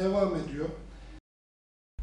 devam ediyor.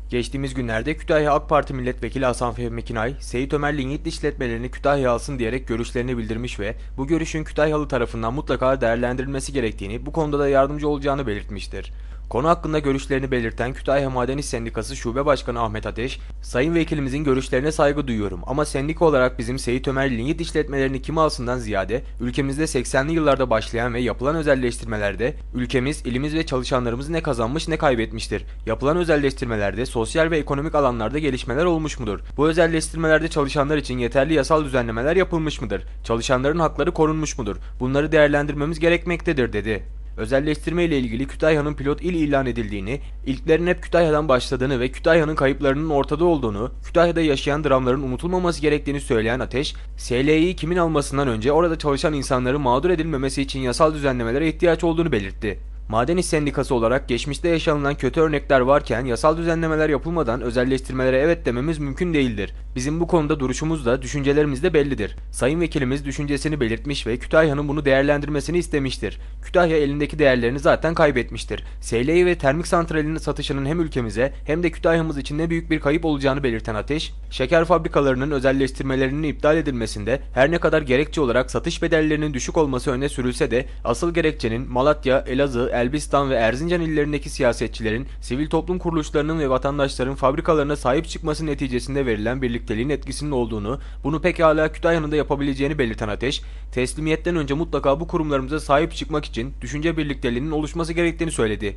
Geçtiğimiz günlerde Kütahya AK Parti Milletvekili Hasan Fehmi Kinay, Seyit Ömer Lignit işletmelerini Kütahya alsın diyerek görüşlerini bildirmiş ve bu görüşün Kütahyalı tarafından mutlaka değerlendirilmesi gerektiğini, bu konuda da yardımcı olacağını belirtmiştir. Konu hakkında görüşlerini belirten Kütahya Maden İş Sendikası Şube Başkanı Ahmet Ateş, Sayın Vekilimizin görüşlerine saygı duyuyorum ama sendika olarak bizim Seyit Ömer Lignit işletmelerini kim alsından ziyade ülkemizde 80'li yıllarda başlayan ve yapılan özelleştirmelerde ülkemiz, ilimiz ve çalışanlarımız ne kazanmış ne kaybetmiştir. Yapılan özelleştirmelerde sosyal ve ekonomik alanlarda gelişmeler olmuş mudur? Bu özelleştirmelerde çalışanlar için yeterli yasal düzenlemeler yapılmış mıdır? Çalışanların hakları korunmuş mudur? Bunları değerlendirmemiz gerekmektedir dedi. Özelleştirme ile ilgili Kütahya'nın pilot il ilan edildiğini, ilklerin hep Kütahya'dan başladığını ve Kütahya'nın kayıplarının ortada olduğunu, Kütahya'da yaşayan dramların unutulmaması gerektiğini söyleyen Ateş, SL'yi kimin almasından önce orada çalışan insanların mağdur edilmemesi için yasal düzenlemelere ihtiyaç olduğunu belirtti. Maden İş Sendikası olarak geçmişte yaşanılan kötü örnekler varken yasal düzenlemeler yapılmadan özelleştirmelere evet dememiz mümkün değildir. Bizim bu konuda duruşumuz da düşüncelerimiz de bellidir. Sayın Vekilimiz düşüncesini belirtmiş ve Kütahya'nın bunu değerlendirmesini istemiştir. Kütahya elindeki değerlerini zaten kaybetmiştir. SL'yi ve termik santralinin satışının hem ülkemize hem de Kütahya'mız için ne büyük bir kayıp olacağını belirten Ateş, şeker fabrikalarının özelleştirmelerinin iptal edilmesinde her ne kadar gerekçe olarak satış bedellerinin düşük olması öne sürülse de asıl gerekçenin Malatya, Elazığ, Elbistan ve Erzincan illerindeki siyasetçilerin, sivil toplum kuruluşlarının ve vatandaşların fabrikalarına sahip çıkması neticesinde verilen birlikteliğin etkisinin olduğunu, bunu pekala Kütahya'nın da yapabileceğini belirten Ateş, teslimiyetten önce mutlaka bu kurumlarımıza sahip çıkmak için düşünce birlikteliğinin oluşması gerektiğini söyledi.